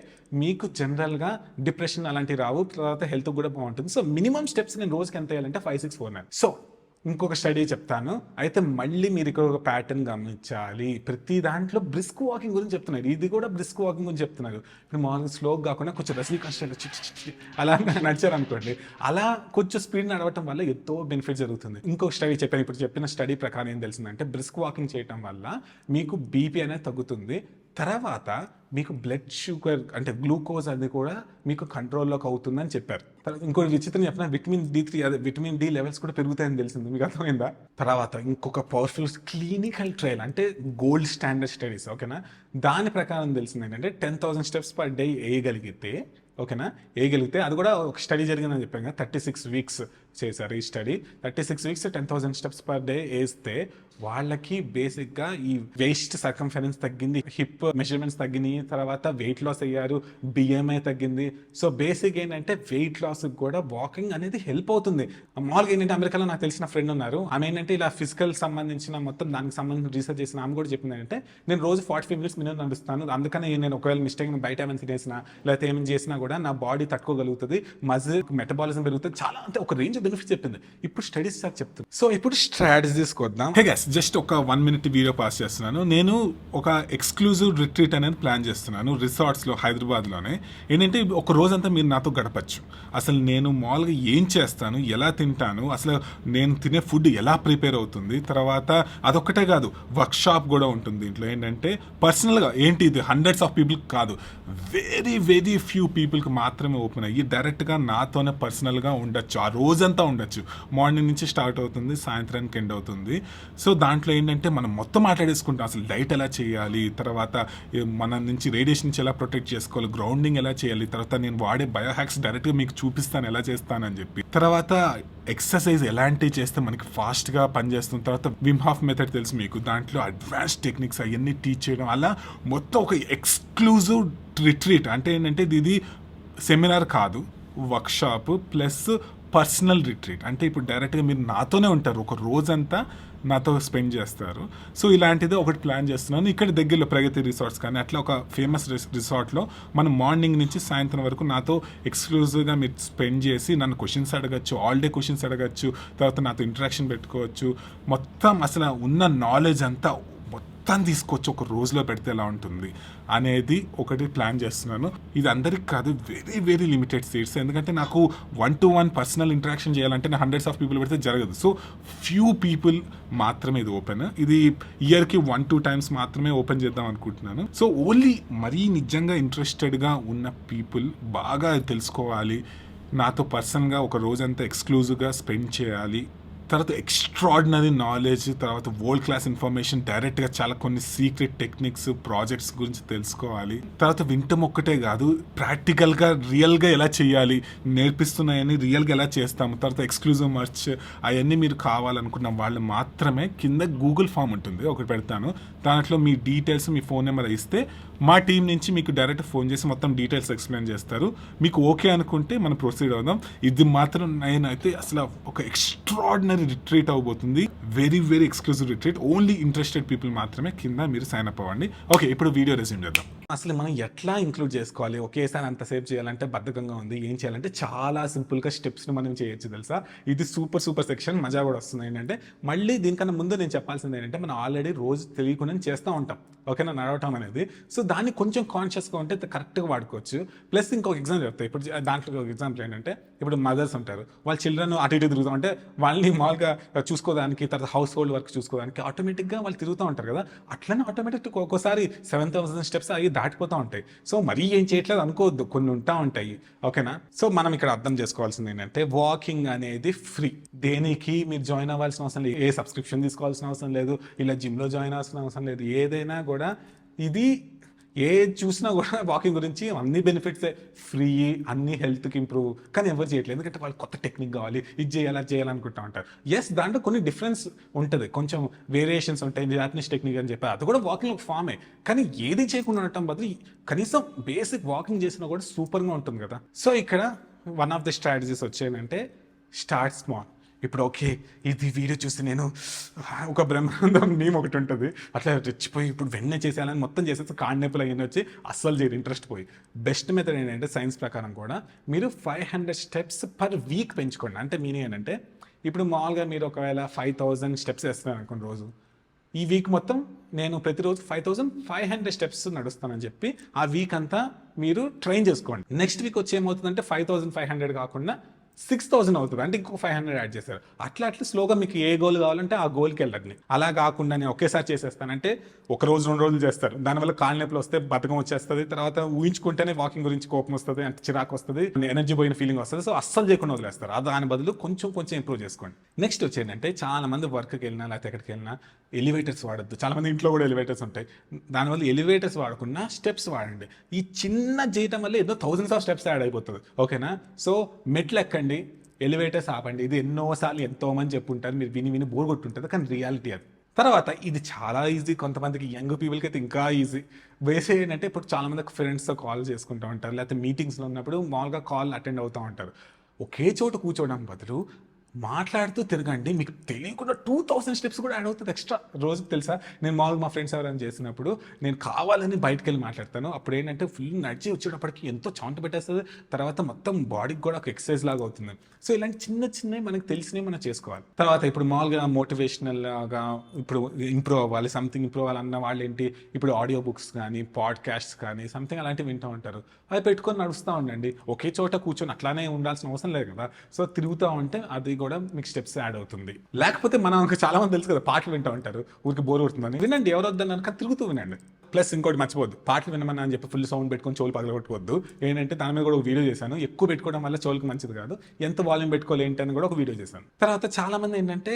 Speaker 1: మీకు జనరల్గా డిప్రెషన్ అలాంటివి రావు. తర్వాత హెల్త్ కూడా బాగుంటుంది. సో మినిమం స్టెప్స్ నేను రోజుకి ఎంత వేయాలంటే five six four nine. So ఇంకొక స్టడీ చెప్తాను. అయితే మళ్ళీ మీరు ఇక్కడ ఒక ప్యాటర్న్ గమనించాలి. ప్రతి దాంట్లో బ్రిస్క్ వాకింగ్ గురించి చెప్తున్నారు. ఇది కూడా బ్రిస్క్ వాకింగ్ గురించి చెప్తున్నారు. ఇప్పుడు మామూలుగా స్లోగా కాకుండా కొంచెం రసీ కష్టాలు అలా నడిచారు అనుకోండి. అలా కొంచెం స్పీడ్ నడవటం వల్ల ఎంతో బెనిఫిట్ జరుగుతుంది. ఇంకొక స్టడీ చెప్పాను. ఇప్పుడు చెప్పిన స్టడీ ప్రకారం ఏం తెలిసిందంటే బ్రిస్క్ వాకింగ్ చేయటం వల్ల మీకు బీపీ అనేది తగ్గుతుంది. తర్వాత మీకు బ్లడ్ షుగర్ అంటే గ్లూకోజ్ అది కూడా మీకు కంట్రోల్లోకి అవుతుందని చెప్పారు. తర్వాత ఇంకోటి విచిత్రం చెప్పిన విటమిన్ డి త్రీ అదే విటమిన్ డి లెవెల్స్ కూడా పెరుగుతాయని తెలిసింది మీకు అర్థమైందా? తర్వాత ఇంకొక పవర్ఫుల్ క్లినికల్ ట్రయల్ అంటే గోల్డ్ స్టాండర్డ్ స్టడీస్ ఓకేనా దాని ప్రకారం తెలిసింది ఏంటంటే ten thousand steps per day వేయగలిగితే ఓకేనా వేయగలిగితే అది కూడా ఒక స్టడీ జరిగిందని చెప్పాను కదా థర్టీ సిక్స్ వీక్స్ చేశారు ఈ study thirty six weeks ten thousand steps per day వేస్తే వాళ్ళకి బేసిక్గా ఈ వేస్ట్ సర్కంఫరెన్స్ తగ్గింది హిప్ మెజర్మెంట్స్ తగ్గినాయి తర్వాత వెయిట్ లాస్ అయ్యారు బిఎంఐ తగ్గింది. సో బేసిక్ ఏంటంటే వెయిట్ లాస్ కూడా వాకింగ్ అనేది హెల్ప్ అవుతుంది. మామూలుగా ఏంటంటే అమెరికాలో నాకు తెలిసిన ఫ్రెండ్ ఉన్నారు. ఆమె ఏంటంటే ఇలా ఫిజికల్ సంబంధించిన మొత్తం దానికి సంబంధించిన రీసెర్చ్ చేసిన ఆమె కూడా చెప్పింది ఏంటంటే నేను రోజు ఫార్టీ ఫైవ్ మినిట్స్ మినిమం నడుస్తాను. అందుకనే నేను ఒకవేళ మిస్టేక్ బయట ఏమైనా తినేసినా లేకపోతే ఏమైనా చేసినా కూడా నా బాడీ తట్టుకోగలుగుతుంది. మజిల్ మెటబాలిజం పెరుగుతుంది. చాలా అంటే ఒక రేంజ్ బెనిఫిట్స్ చెప్పింది. ఇప్పుడు స్టడీస్ దాకా చెప్తుంది సో ఇప్పుడు స్ట్రాటజీస్కి వద్దాం
Speaker 2: హే గైస్ జస్ట్ ఒక వన్ మినిట్ వీడియో పాస్ చేస్తున్నాను. నేను ఒక ఎక్స్క్లూజివ్ రిట్రీట్ అనేది ప్లాన్ చేస్తున్నాను రిసార్ట్స్లో హైదరాబాద్లోనే. ఏంటంటే ఒక రోజంతా మీరు నాతో గడపచ్చు. అసలు నేను మామూలుగా ఏం చేస్తాను ఎలా తింటాను అసలు నేను తినే ఫుడ్ ఎలా ప్రిపేర్ అవుతుంది తర్వాత అదొక్కటే కాదు వర్క్ షాప్ కూడా ఉంటుంది దీంట్లో. ఏంటంటే పర్సనల్గా ఏంటి ఇది? హండ్రెడ్స్ ఆఫ్ పీపుల్ కాదు. వెరీ వెరీ ఫ్యూ పీపుల్కి మాత్రమే ఓపెన్ అయ్యి డైరెక్ట్గా నాతోనే పర్సనల్గా ఉండొచ్చు. ఆ రోజంతా ఉండొచ్చు. మార్నింగ్ నుంచి స్టార్ట్ అవుతుంది సాయంత్రానికి ఎండ్ అవుతుంది. సో దాంట్లో ఏంటంటే మనం మొత్తం మాట్లాడేసుకుంటాం. అసలు డైట్ ఎలా చేయాలి? తర్వాత మన నుంచి రేడియేషన్ నుంచి ఎలా ప్రొటెక్ట్ చేసుకోవాలి? గ్రౌండింగ్ ఎలా చేయాలి? తర్వాత నేను వాడే బయోహాక్స్ డైరెక్ట్గా మీకు చూపిస్తాను ఎలా చేస్తానని చెప్పి. తర్వాత ఎక్సర్సైజ్ ఎలాంటివి చేస్తే మనకి ఫాస్ట్గా పనిచేస్తుంది తర్వాత విమ్ హాఫ్ మెథడ్ తెలుసు మీకు. దాంట్లో అడ్వాన్స్ టెక్నిక్స్ అవన్నీ టీచ్ చేయడం అలా మొత్తం ఒక ఎక్స్క్లూజివ్ రిట్రీట్ అంటే ఏంటంటే ఇది సెమినార్ కాదు వర్క్షాప్ ప్లస్ పర్సనల్ రిట్రీట్. అంటే ఇప్పుడు డైరెక్ట్గా మీరు నాతోనే ఉంటారు. ఒక రోజంతా నాతో స్పెండ్ చేస్తారు. సో ఇలాంటిది ఒకటి ప్లాన్ చేస్తున్నాను. ఇక్కడ దగ్గరలో ప్రగతి రిసార్ట్స్ కానీ అట్లా ఒక ఫేమస్ రిసార్ట్లో మనం మార్నింగ్ నుంచి సాయంత్రం వరకు నాతో ఎక్స్క్లూజివ్గా మీరు స్పెండ్ చేసి నన్ను క్వశ్చన్స్ అడగచ్చు ఆల్ డే క్వశ్చన్స్ అడగచ్చు తర్వాత నాతో ఇంటరాక్షన్ పెట్టుకోవచ్చు. మొత్తం అసలు ఉన్న నాలెడ్జ్ అంతా మొత్తం తీసుకొచ్చి ఒక రోజులో పెడితే ఎలా ఉంటుంది అనేది ఒకటి ప్లాన్ చేస్తున్నాను. ఇది అందరికి కాదు వెరీ వెరీ లిమిటెడ్ సీట్స్ ఎందుకంటే నాకు one to one personal interaction చేయాలంటే నేను హండ్రెడ్స్ ఆఫ్ పీపుల్ పెడితే జరగదు. సో ఫ్యూ పీపుల్ మాత్రమే ఇది ఓపెన్ ఇది ఇయర్కి వన్ టూ టైమ్స్ మాత్రమే ఓపెన్ చేద్దాం అనుకుంటున్నాను. సో ఓన్లీ మరీ నిజంగా ఇంట్రెస్టెడ్గా ఉన్న పీపుల్ బాగా తెలుసుకోవాలి. నాతో పర్సన్గా ఒక రోజంతా ఎక్స్క్లూజివ్గా స్పెండ్ చేయాలి. తర్వాత ఎక్స్ట్రాడినరీ నాలెడ్జ్ తర్వాత వరల్డ్ క్లాస్ ఇన్ఫర్మేషన్ డైరెక్ట్గా చాలా కొన్ని సీక్రెట్ టెక్నిక్స్ ప్రాజెక్ట్స్ గురించి తెలుసుకోవాలి. తర్వాత వింటం ఒక్కటే కాదు ప్రాక్టికల్గా రియల్గా ఎలా చేయాలి నేర్పిస్తున్నాయని రియల్గా ఎలా చేస్తాము తర్వాత ఎక్స్క్లూజివ్ మర్చ్ అవన్నీ మీరు కావాలనుకున్న వాళ్ళు మాత్రమే కింద గూగుల్ ఫామ్ ఉంటుంది ఒకటి పెడతాను. దాంట్లో మీ డీటెయిల్స్ మీ ఫోన్ నెంబర్ ఇస్తే మా టీం నుంచి మీకు డైరెక్ట్ ఫోన్ చేసి మొత్తం డీటెయిల్స్ ఎక్స్ప్లెయిన్ చేస్తారు. మీకు ఓకే అనుకుంటే మనం ప్రొసీడ్ అవుదాం. ఇది మాత్రం నేనైతే అసలు ఒక ఎక్స్ట్రాడినరీ రిట్రీట్ అవబోతుంది very very exclusive retreat only interested people మాత్రమే కింద మీరు సైన్ అప్ అవ్వండి. ఓకే ఇప్పుడు వీడియో రెజ్యూమ్ చేద్దాం.
Speaker 1: అసలు మనం ఎట్లా ఇంక్లూడ్ చేసుకోవాలి? ఒకేసారి అంత సేవ్ చేయాలంటే బద్ధకంగా ఉంది ఏం చేయాలంటే చాలా సింపుల్గా స్టెప్స్ని మనం చేయొచ్చు తెలుసా? ఇది సూపర్ సూపర్ సెక్షన్ మజా కూడా వస్తుంది. ఏంటంటే మళ్ళీ దీనికన్నా ముందు నేను చెప్పాల్సింది ఏంటంటే మనం ఆల్రెడీ రోజు తెలియకుండా చేస్తూ ఉంటాం. ఓకేనా? నడవటం అనేది. సో దాన్ని కొంచెం కాన్షియస్గా ఉంటే కరెక్ట్గా వాడుకోవచ్చు. ప్లస్ ఇంకొక ఎగ్జామ్ చెప్తాయి ఇప్పుడు దాంట్లో ఒక ఎగ్జాంపుల్ ఏంటంటే ఇప్పుడు మదర్స్ ఉంటారు. వాళ్ళ చిల్డ్రన్ అటు ఇటు తిరుగుతూ. ఉంటే వాళ్ళని మామూలుగా చూసుకోవడానికి తర్వాత హౌస్ హోల్డ్ వర్క్ చూసుకోవడానికి ఆటోమేటిక్గా వాళ్ళు తిరుగుతూ ఉంటారు కదా. అట్లనే ఆటోమేటిక్ ఒక్కోసారి సెవెన్ థౌసండ్ స్టెప్స్ అవి దాటిపోతూ ఉంటాయి. సో మరీ ఏం చేయట్లేదు అనుకోవద్దు. కొన్ని ఉంటా ఉంటాయి. ఓకేనా? సో మనం ఇక్కడ అర్థం చేసుకోవాల్సింది ఏంటంటే వాకింగ్ అనేది ఫ్రీ దేనికి మీరు జాయిన్ అవ్వాల్సిన అవసరం లేదు. ఏ సబ్స్క్రిప్షన్ తీసుకోవాల్సిన అవసరం లేదు. ఇలా జిమ్లో జాయిన్ అవ్వాల్సిన అవసరం లేదు. ఏదైనా కూడా ఇది ఏ చూసినా కూడా వాకింగ్ గురించి అన్ని బెనిఫిట్సే. ఫ్రీ అన్ని హెల్త్కి ఇంప్రూవ్. కానీ ఎవరు చేయట్లేదు. ఎందుకంటే వాళ్ళు కొత్త టెక్నిక్ కావాలి. ఇది చేయాలి అది చేయాలనుకుంటా ఉంటారు. ఎస్ దాంట్లో కొన్ని డిఫరెన్స్ ఉంటుంది. కొంచెం వేరియేషన్స్ ఉంటాయి. జాపనీస్ టెక్నిక్ అని చెప్పారు. అది కూడా వాకింగ్ ఒక ఫామే కానీ ఏది చేయకుండా ఉండటం బదులు కనీసం బేసిక్ వాకింగ్ చేసినా కూడా సూపర్గా ఉంటుంది కదా. సో ఇక్కడ వన్ ఆఫ్ ది స్ట్రాటజీస్ వచ్చేయంటే స్టార్ట్ స్మాల్. ఇప్పుడు ఓకే ఇది వీడియో చూసి నేను ఒక బ్రహ్మాండం నేమ్ ఒకటి ఉంటుంది. అట్లా రెచ్చిపోయి ఇప్పుడు వెన్న చేసేయాలని మొత్తం చేసేసి కాళ్ళ నొప్పులు అవన్నీ వచ్చి అస్సలు చేయరు ఇంట్రెస్ట్ పోయి. బెస్ట్ మెథడ్ ఏంటంటే సైన్స్ ప్రకారం కూడా మీరు five hundred steps per week పెంచుకోండి. అంటే మీనింగ్ ఏంటంటే ఇప్పుడు మామూలుగా మీరు ఒకవేళ ఫైవ్ థౌజండ్ స్టెప్స్ వేస్తున్నారు అనుకోండి రోజు. ఈ వీక్ మొత్తం నేను ప్రతిరోజు five thousand five hundred steps నడుస్తానని చెప్పి ఆ వీక్ అంతా మీరు ట్రైన్ చేసుకోండి. నెక్స్ట్ వీక్ వచ్చి ఏమవుతుందంటే ఫైవ్ థౌసండ్ ఫైవ్ హండ్రెడ్ కాకుండా సిక్స్ థౌసండ్ అవుతుంది. అంటే ఇంకో ఫైవ్ హండ్రెడ్ యాడ్ చేశారు. అట్లా అట్లా స్లోగా మీకు ఏ గోల్ కావాలంటే ఆ గోల్కి వెళ్ళండి. అలా కాకుండా నేను ఒకేసారి చేసేస్తానంటే ఒక రోజు రెండు రోజులు చేస్తారు. దానివల్ల కాళ్ళ నొప్పులు వస్తే బతకం వచ్చేస్తుంది. తర్వాత ఊహించుకుంటేనే వాకింగ్ గురించి కోపం వస్తుంది అంటే చిరాకు వస్తుంది ఎనర్జీ పోయిన ఫీలింగ్ వస్తుంది. సో అస్సలు చేయకుండా వదిలేస్తారు. అది దాని బదులు కొంచెం కొంచెం ఇంప్రూవ్ చేసుకోండి. నెక్స్ట్ వచ్చేంటంటే చాలా మంది వర్క్కి వెళ్ళినా లేకపోతే ఎక్కడికి వెళ్ళినా ఎలివేటర్స్ వాడద్దు. చాలా మంది ఇంట్లో కూడా ఎలివేటర్స్ ఉంటాయి. దానివల్ల ఎలివేటర్స్ వాడకుండా స్టెప్స్ వాడండి. ఈ చిన్న చేయటం వల్ల ఏదో థౌసండ్స్ ఆఫ్ స్టెప్స్ యాడ్ అయిపోతుంది. ఓకేనా సో మెట్లు ఎక్కండి. ఎలివేటర్స్ ఆపండి. ఇది ఎన్నోసార్లు ఎంతోమంది చెప్పుంటారు మీరు విని విని బోర్ కొట్టుంటుంది కానీ రియాలిటీ అది. తర్వాత ఇది చాలా ఈజీ కొంతమందికి యంగ్ పీపుల్కి అయితే ఇంకా ఈజీ వేసే ఏంటంటే ఇప్పుడు చాలామందికి ఫ్రెండ్స్తో కాల్ చేసుకుంటూ ఉంటారు లేకపోతే మీటింగ్స్లో ఉన్నప్పుడు మామూలుగా కాల్ అటెండ్ అవుతూ ఉంటారు. ఒకే చోట కూర్చోవడం బదులు మాట్లాడుతూ తిరగండి. మీకు తెలియకుండా టూ థౌసండ్ స్టెప్స్ కూడా యాడ్ అవుతుంది ఎక్స్ట్రా రోజుకి తెలుసా? నేను మామూలుగా మా ఫ్రెండ్స్ ఎవరైనా చేసినప్పుడు నేను కావాలని బయటకు వెళ్ళి మాట్లాడతాను. అప్పుడు ఏంటంటే ఫుల్ నడిచి వచ్చేటప్పటికి ఎంతో చౌంట పెట్టేస్తుంది. తర్వాత మొత్తం బాడీకి కూడా ఒక ఎక్సర్సైజ్ లాగా అవుతుంది. సో ఇలాంటి చిన్న చిన్నవి మనకి తెలిసినవి మనం చేసుకోవాలి. తర్వాత ఇప్పుడు మామూలుగా మోటివేషనల్ లాగా ఇప్పుడు ఇంప్రూవ్ అవ్వాలి సంథింగ్ ఇంప్రూవ్ అవ్వాలన్న వాళ్ళు ఏంటి? ఇప్పుడు ఆడియో బుక్స్ కానీ పాడ్కాస్ట్స్ కానీ సంథింగ్ అలాంటివి వింటూ ఉంటారు. అది పెట్టుకొని నడుస్తూ ఉండండి. ఒకే చోట కూర్చొని అట్లానే ఉండాల్సిన అవసరం లేదు కదా. సో తిరుగుతూ ఉంటే అది కూడా మీకు స్టెప్స్ యాడ్ అవుతుంది. లేకపోతే మనం ఇంకా చాలా మంది తెలుసు కదా పాటలు వింటూ ఉంటారు ఊరికి బోర్ కొడుతుందని. వినండి ఎవరు వద్దన్నారు కానీ తిరుగుతూ వినండి. ప్లస్ ఇంకోటి మర్చిపోద్దు పాటలు వినమని అని చెప్పి ఫుల్ సౌండ్ పెట్టుకొని చెవులు పగలగొట్టుకోవద్దు. ఏంటంటే దాని మీద కూడా ఒక వీడియో చేశాను. ఎక్కువ పెట్టుకోవడం వల్ల చెవులకు మంచిది కాదు. ఎంత వాల్యూమ్ పెట్టుకోవాలి ఏంటి అని కూడా ఒక వీడియో చేశాను. తర్వాత చాలా మంది ఏంటంటే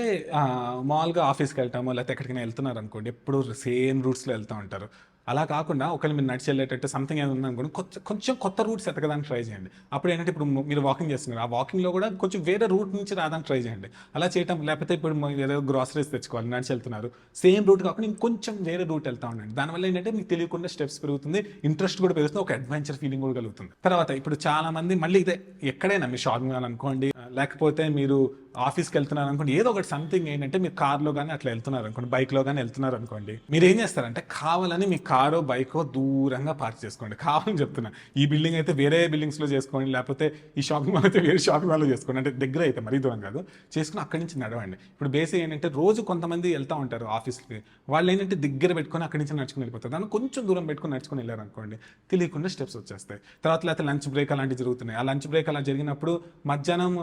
Speaker 1: మామూలుగా ఆఫీస్కి వెళ్తాము లేకపోతే ఎక్కడికైనా వెళ్తున్నారు అనుకోండి ఎప్పుడు సేమ్ రూట్స్లో వెళ్తూ ఉంటారు. అలా కాకుండా ఒకవేళ మీరు నడిచి వెళ్ళేటట్టు సంథింగ్ ఏదైనా ఉందనుకోండి కొంచెం కొంచెం కొత్త రూట్స్ ఎతకడానికి ట్రై చేయండి. అప్పుడు ఏంటంటే ఇప్పుడు మీరు వాకింగ్ చేస్తున్నారు. ఆ వాకింగ్లో కూడా కొంచెం వేరే రూట్ నుంచి రావడానికి ట్రై చేయండి. అలా చేయటం లేకపోతే ఇప్పుడు ఏదో గ్రాసరీస్ తెచ్చుకోవాలి నడిచి వెళ్తున్నారు. సేమ్ రూట్ కాకుండా ఇంకొంచెం వేరే రూట్ వెళ్తా ఉండండి. దానివల్ల ఏంటంటే మీకు తెలియకుండా స్టెప్స్ పెరుగుతుంది ఇంట్రెస్ట్ కూడా పెరుగుతుంది ఒక అడ్వెంచర్ ఫీలింగ్ కూడా కలుగుతుంది. తర్వాత ఇప్పుడు చాలా మంది మళ్ళీ ఇదే ఎక్కడైనా మీరు షాపింగ్ మాల్ అనుకోండి లేకపోతే మీరు ఆఫీస్కి వెళ్తున్నారు అనుకోండి ఏదో ఒకటి సంథింగ్ ఏంటంటే మీరు కార్లో కానీ అట్లా వెళ్తున్నారు అనుకోండి బైక్లో కానీ వెళ్తున్నారు అనుకోండి మీరు ఏం చేస్తారంటే కావాలని మీ కారో బైకో దూరంగా పార్క్ చేసుకోండి. కావాలని చెప్తున్నా. ఈ బిల్డింగ్ అయితే వేరే బిల్డింగ్స్లో చేసుకోండి లేకపోతే ఈ షాపింగ్ మాల్ అయితే వేరే షాపింగ్ మాల్లో చేసుకోండి. అంటే దగ్గర అయితే మరీ దూరం కాదు. చేసుకుని అక్కడి నుంచి నడవండి. ఇప్పుడు బేసిక్ ఏంటంటే రోజు కొంతమంది వెళ్తూ ఉంటారు ఆఫీస్కి. వాళ్ళు ఏంటంటే దగ్గర పెట్టుకొని అక్కడి నుంచి నడుచుకుని వెళ్ళిపోతారు. దాన్ని కొంచెం దూరం పెట్టుకొని నడుచుకుని వెళ్ళారు అనుకోండి తెలియకుండా స్టెప్స్ వచ్చేస్తాయి. తర్వాత లేకపోతే లంచ్ బ్రేక్ అలాంటివి జరుగుతున్నాయి. ఆ లంచ్ బ్రేక్ అలా జరిగినప్పుడు మధ్యాహ్నం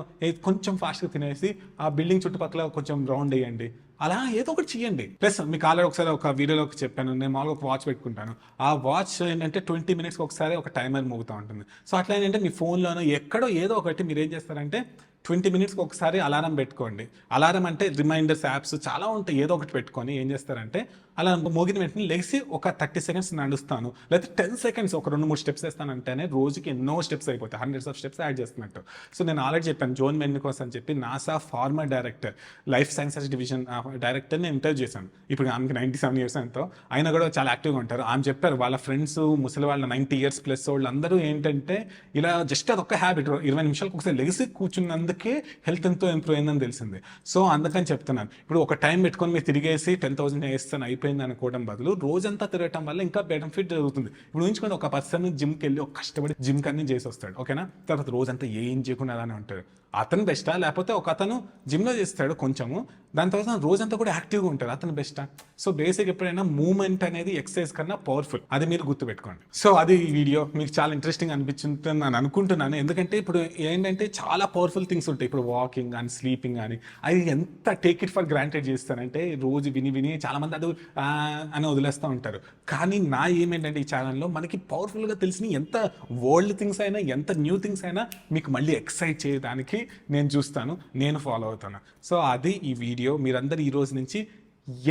Speaker 1: కొంచెం ఫాస్ట్గా తినేసి ఆ బిల్డింగ్ చుట్టుపక్కల కొంచెం రౌండ్ వేయండి. అలా ఏదో ఒకటి చేయండి. ప్లస్ మీకు ఆల్రెడీ ఒకసారి ఒక వీడియోలో చెప్పాను. నేను మామూలుగా ఒక వాచ్ పెట్టుకుంటాను. ఆ వాచ్ ఏంటంటే ట్వంటీ మినిట్స్కి ఒకసారి ఒక టైమర్ మోగుతూ ఉంటుంది. సో అట్లా ఏంటంటే మీ ఫోన్లోనో ఎక్కడో ఏదో ఒకటి మీరు ఏం చేస్తారంటే ట్వంటీ మినిట్స్కి ఒకసారి అలారం పెట్టుకోండి. అలారం అంటే రిమైండర్స్ యాప్స్ చాలా ఉంటాయి. ఏదో ఒకటి పెట్టుకొని ఏం చేస్తారంటే అలా మోగిన వెంటనే లేచి ఒక థర్టీ సెకండ్స్ నడుస్తాను. లేకపోతే టెన్ సెకండ్స్ ఒక రెండు మూడు స్టెప్స్ వేస్తానంటేనే రోజుకి ఎన్నో స్టెప్స్ అయిపోతాయి. హండ్రెడ్స్ ఆఫ్ స్టెప్స్ యాడ్ చేస్తున్నట్టు. సో నేను ఆల్రెడీ చెప్పాను జోన్ మెన్ కోసం అని చెప్పి NASA former director life sciences division director నేను ఇంటర్వ్యూ చేశాను. ఇప్పుడు ఆమెకి నైంటీ సెవెన్ ఇయర్స్ ఎంతో. ఆయన కూడా చాలా యాక్టివ్గా ఉంటారు. ఆమె చెప్పారు వాళ్ళ ఫ్రెండ్స్ ముసలి వాళ్ళ నైంటీ ఇయర్స్ ప్లస్ వాళ్ళు అందరూ ఏంటంటే ఇలా జస్ట్ అదొక హ్యాబిట్. ఇరవై నిమిషాలకు ఒకసారి లెగిసి కూర్చున్నందుకే హెల్త్ ఎంతో ఇంప్రూవ్ అయిందని తెలిసింది. సో అందుకని చెప్తున్నాను. ఇప్పుడు ఒక టైం పెట్టుకొని మీరు తిరిగేసి టెన్ థౌసండ్ వేస్తాను అయిపోయింది. అనుకోవడం బదులు రోజంతా తిరగటం వల్ల ఇంకా బెనిఫిట్ జరుగుతుంది. ఇప్పుడు ఊహించుకోండి ఒక పర్సన్ జిమ్కి వెళ్ళి ఒక కష్టపడి జిమ్ కన్నీ చేసి వస్తాడు ఓకేనా? తర్వాత రోజంతా ఏం చేయకుండా అలానే ఉంటాడు. అతను బెస్టా లేకపోతే ఒక అతను జిమ్లో చేస్తాడు కొంచెము. దాని తర్వాత రోజంతా కూడా యాక్టివ్గా ఉంటాడు. అతను బెస్టా సో బేసిక్ ఎప్పుడైనా మూమెంట్ అనేది ఎక్సర్సైజ్ కన్నా పవర్ఫుల్ అది మీరు గుర్తుపెట్టుకోండి. సో అది వీడియో మీకు చాలా ఇంట్రెస్టింగ్ అనిపించింది నేను అనుకుంటున్నాను. ఎందుకంటే ఇప్పుడు ఏంటంటే చాలా పవర్ఫుల్ థింగ్స్ ఉంటాయి. ఇప్పుడు వాకింగ్ కానీ స్లీపింగ్ కానీ అది ఎంత టేక్ ఇట్ ఫర్ గ్రాంటెడ్ చేస్తానంటే రోజు విని విని చాలామంది అది అని వదిలేస్తూ ఉంటారు. కానీ నా ఏమేంటంటే ఈ ఛానల్లో మనకి పవర్ఫుల్గా తెలిసిన ఎంత వరల్డ్ థింగ్స్ అయినా ఎంత న్యూ థింగ్స్ అయినా మీకు మళ్ళీ ఎక్సైట్ చేయడానికి నేను చూస్తాను నేను ఫాలో అవుతాను. సో అది ఈ వీడియో మీరందరూ ఈ రోజు నుంచి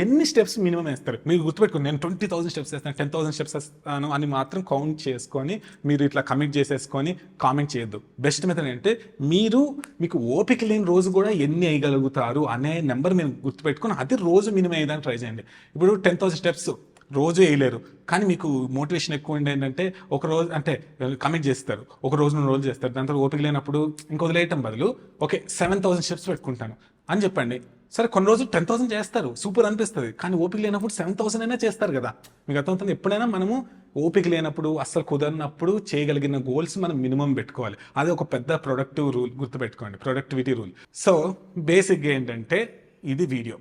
Speaker 1: ఎన్ని స్టెప్స్ మినిమం వేస్తారు? మీరు గుర్తుపెట్టుకోండి నేను ట్వంటీ థౌసండ్ స్టెప్స్ వేస్తాను టెన్ థౌసండ్ స్టెప్స్ వేస్తాను అని మాత్రం కౌంట్ చేసుకొని మీరు ఇట్లా కమిట్ చేసేసుకొని కామెంట్ చేయొద్దు. బెస్ట్ మెథడ్ ఏంటంటే మీరు మీకు ఓపిక లేని రోజు కూడా ఎన్ని వేయగలుగుతారు అనే నెంబర్ మీరు గుర్తుపెట్టుకొని అది రోజు మినిమం వేయడానికి ట్రై చేయండి. ఇప్పుడు టెన్ థౌసండ్ స్టెప్స్ రోజు వేయలేరు. కానీ మీకు మోటివేషన్ ఎక్కువ ఉండే ఏంటంటే ఒక రోజు అంటే కమిట్ చేస్తారు. ఒక రోజు రెండు రోజులు చేస్తారు. దాని తర్వాత ఓపిక లేనప్పుడు ఇంక వదిలేయటం బదులు ఓకే సెవెన్ థౌసండ్ స్టెప్స్ పెట్టుకుంటాను అని చెప్పండి. సరే కొన్ని రోజులు టెన్ థౌసండ్ చేస్తారు. సూపర్ అనిపిస్తుంది. కానీ ఓపిక లేనప్పుడు సెవెన్ థౌసండ్ అయినా చేస్తారు కదా. మీకు అర్థమవుతుంది? ఎప్పుడైనా మనము ఓపిక లేనప్పుడు అస్సలు కుదరినప్పుడు చేయగలిగిన గోల్స్ మనం మినిమం పెట్టుకోవాలి. అది ఒక పెద్ద ప్రొడక్టివ్ రూల్ గుర్తుపెట్టుకోండి. ప్రొడక్టివిటీ రూల్ సో బేసిక్గా ఏంటంటే ఇది వీడియో.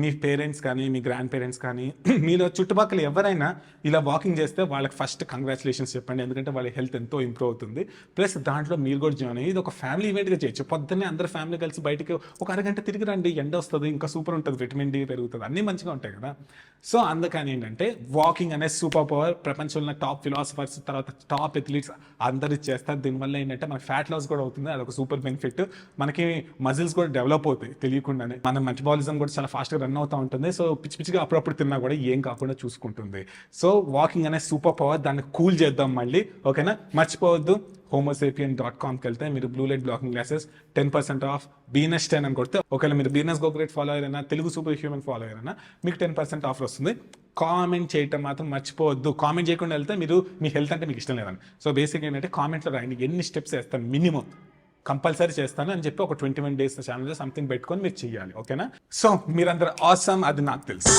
Speaker 1: మీ పేరెంట్స్ కానీ మీ గ్రాండ్ పేరెంట్స్ కానీ మీలో చుట్టుపక్కల ఎవరైనా ఇలా వాకింగ్ చేస్తే వాళ్ళకి ఫస్ట్ కంగ్రాచులేషన్స్ చెప్పండి. ఎందుకంటే వాళ్ళ హెల్త్ ఎంతో ఇంప్రూవ్ అవుతుంది. ప్లస్ దాంట్లో మీరు కూడా జాయిన్ అయ్యి ఇది ఒక ఫ్యామిలీ ఈవెంట్గా చేయొచ్చు. పొద్దున్నే అందరు ఫ్యామిలీ కలిసి బయటికి ఒక అరగంట తిరిగి రండి. ఎండ వస్తుంది ఇంకా సూపర్ ఉంటుంది. విటమిన్ డి పెరుగుతుంది. అన్నీ మంచిగా ఉంటాయి కదా. సో అందుకని ఏంటంటే వాకింగ్ అనే సూపర్ పవర్. ప్రపంచంలో టాప్ ఫిలాసఫర్స్ తర్వాత టాప్ ఎథ్లీట్స్ అందరూ చేస్తారు. దీనివల్ల ఏంటంటే మనకి ఫ్యాట్ లాస్ కూడా అవుతుంది. అదొక సూపర్ బెనిఫిట్. మనకి మజిల్స్ కూడా డెవలప్ అవుతాయి తెలియకుండానే. మనం మంచి మెటబాలిజం కూడా చాలా ఫాస్ట్గా రన్ అవుతూ ఉంటుంది. సో పిచ్చి పిచ్చిగా అప్పుడప్పుడు తిన్నా కూడా ఏం కాకుండా చూసుకుంటుంది. సో వాకింగ్ అనే సూపర్ పవర్ దాన్ని కూల్ చేద్దాం మళ్ళీ. ఓకేనా? మర్చిపోవద్దు. హోమోసేపియన్ డాట్ కామ్కి వెళ్తే మీరు blue light blocking glasses ten percent off బీనస్ ten అని కొడితే ఒకవేళ మీరు బీనస్ గోగ్రేట్ ఫాలో అయ్యారైనా తెలుగు సూపర్ హ్యూమన్ ఫాలో అయ్యారైనా మీకు టెన్ పర్సెంట్ ఆఫర్ వస్తుంది. కామెంట్ చేయటం మాత్రం మర్చిపోవద్దు. కామెంట్ చేయకుండా వెళ్తే మీరు మీ హెల్త్ అంటే మీకు ఇష్టం లేదని సో బేసిక్ ఏంటంటే కామెంట్లో రాయండి. ఎన్ని స్టెప్స్ వేస్తాను మినిమం. కంపల్సరీ చేస్తాను అని చెప్పి ఒక twenty one days channel something పెట్టుకొని మీరు చెయ్యాలి ఓకేనా? సో మీరందరూ ఆసమ్ అది నాకు తెలుసు.